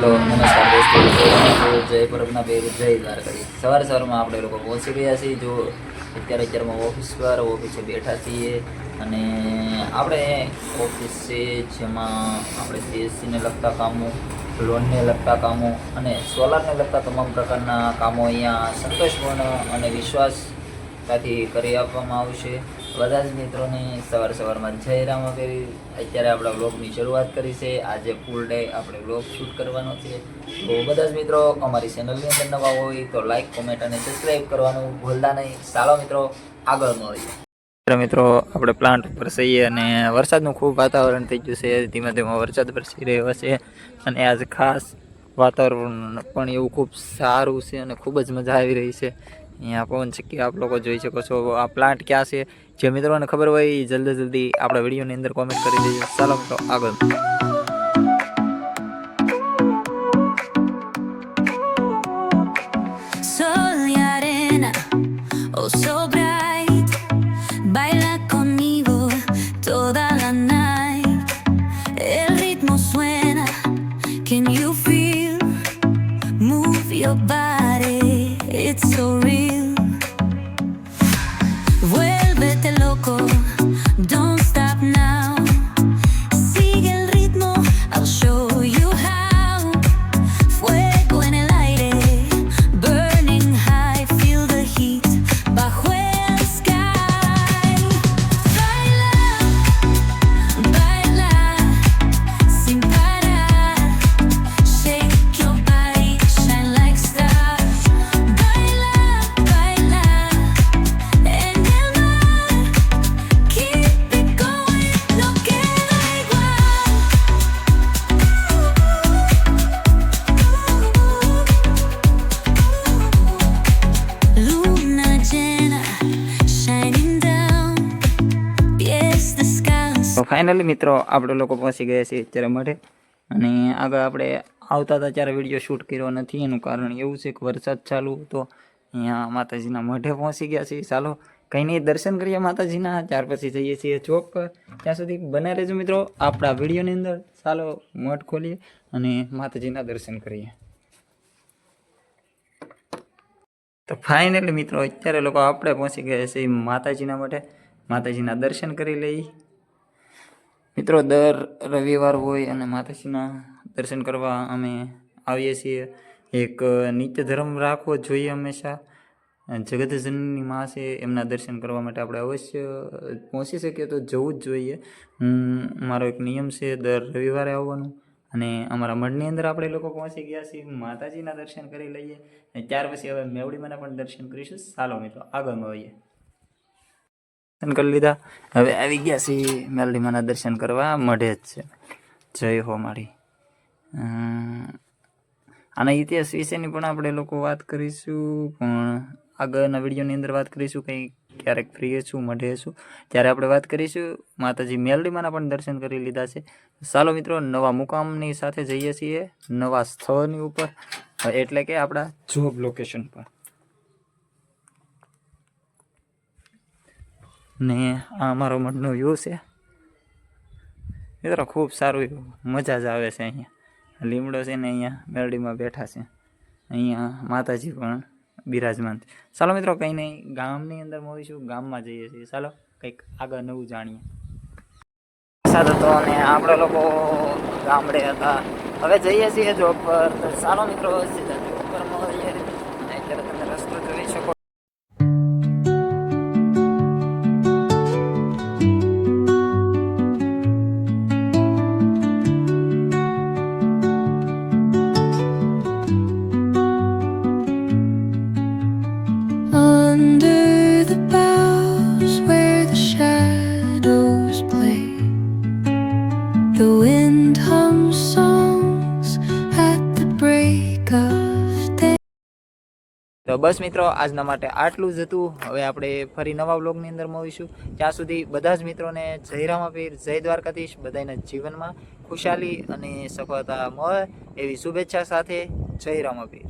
તો નમસ્કાર દોસ્તો જય પરમના બે જય દ્વારકાધીશ સવાર સવારમાં આપણે લોકો પહોંચી ગયા છીએ. જો અત્યારે અત્યારમાં ઓફિસ પર ઓફિસે બેઠા છીએ અને આપણે ઓફિસ છે જેમાં આપણે સીએસસીને લગતા કામો, લોનને લગતા કામો અને સોલારને લગતા તમામ પ્રકારના કામો અહીંયા સંતોષપૂર્ણ અને વિશ્વાસતાથી કરી આપવામાં આવશે. બધા જ મિત્રોને સવાર સવારમાં જય રામ કરી અત્યારે આપણા બ્લોગની શરૂઆત કરી છે. આજે ફૂલ ડે આપણે બ્લોગ શૂટ કરવાનો છે. તો બધા જ મિત્રો, અમારી ચેનલની અંદર નવા હોય તો લાઈક કોમેન્ટ અને સબસ્ક્રાઈબ કરવાનું ભૂલતા નહીં. ચાલો મિત્રો, આગળ મળીએ. મિત્રો, આપણે પ્લાન્ટ ઉપર જઈએ અને વરસાદનું ખૂબ વાતાવરણ થઈ ગયું છે. ધીમે ધીમે વરસાદ વરસી રહ્યો છે અને આજ ખાસ વાતાવરણ પણ એવું ખૂબ સારું છે અને ખૂબ જ મજા આવી રહી છે. અહીંયા પવન ચક્કી આપ લોકો જોઈ શકો છો. આ પ્લાન્ટ ક્યાં છે? જે મિત્રોને ખબર હોય એ જલ્દી જલ્દી આપણા વિડીયોની અંદર કોમેન્ટ કરી દેજો. ચાલો મિત્રો, આગળ. Sol oh so ફાઇનલી મિત્રો આપણે લોકો પહોંચી ગયા છીએ અત્યારે માટે અને આગળ આપણે આવતા હતા ત્યારે વીડિયો શૂટ કર્યો નથી. એનું કારણ એવું છે કે વરસાદ ચાલુ હતો. અહીંયા માતાજીના મઢે પહોંચી ગયા છીએ. ચાલો, કંઈ નહીં, દર્શન કરીએ માતાજીના. ત્યાર પછી જઈએ છીએ ચોક પર. ત્યાં સુધી બને રહેજો મિત્રો આપણા વિડીયોની અંદર. ચાલો મઠ ખોલીએ અને માતાજીના દર્શન કરીએ. તો ફાઇનલી મિત્રો, અત્યારે લોકો આપણે પહોંચી ગયા છીએ માતાજીના મઢે. માતાજીના દર્શન કરી લઈએ. મિત્રો, દર રવિવાર હોય અને માતાજીના દર્શન કરવા અમે આવીએ છીએ. એક નિત્ય ધર્મ રાખવો જોઈએ હંમેશા. જગતજનની માં છે, એમના દર્શન કરવા માટે આપણે અવશ્ય પહોંચી શકીએ તો જવું જ જોઈએ. હું, મારો એક નિયમ છે, દર રવિવારે આવવાનું અને અમારા મઢની અંદર આપણે લોકો પહોંચી ગયા છીએ. માતાજીના દર્શન કરી લઈએ અને ત્યાર પછી હવે મેવડીમાંના પણ દર્શન કરીશું. ચાલો મિત્રો આગળ મળીએ દર્શન કરી લીધા. હવે આવી ગયા છીએ મેલડીમાના દર્શન કરવા. મઢે જ છે. જય હો મારી આના ઇતિહાસ વિશેની પણ આપણે લોકો વાત કરીશું, પણ આગળના વિડીયોની અંદર વાત કરીશું. કંઈ ક્યારેક ફ્રી છું મઢે છું ત્યારે આપણે વાત કરીશું. માતાજી મેલડીમાના પણ દર્શન કરી લીધા છે. ચાલો મિત્રો, નવા મુકામની સાથે જઈએ છીએ. નવા સ્થળની ઉપર. એટલે કે આપણા જોબ લોકેશન પર. ને આ અમારો મઠનો વ્યૂ છે. મિત્રો, ખૂબ સારું મજા જ આવે છે અહીંયા. લીમડો છે ને અહીંયા મેરડીમાં બેઠા છે. અહીંયા માતાજી પણ બિરાજમાન છે. ચાલો મિત્રો, કંઈ નહીં, ગામની અંદર મળીશું ગામમાં જઈએ છીએ. ચાલો, કંઈક આગળ નવું જાણીએ. વરસાદ હતો અને આપણે લોકો ગામડે હતા. હવે જઈએ છીએ જોબ પર. ચાલો મિત્રો તો બસ મિત્રો, આજના માટે આટલું જ હતું. હવે આપણે ફરી નવા બ્લોગની અંદર મળીશું. ત્યાં સુધી બધા જ મિત્રોને જય રામાપીર, જય દ્વારકાધીશ બધાના જીવનમાં ખુશાલી અને સફળતા મળે એવી શુભેચ્છા સાથે જય રામાપીર.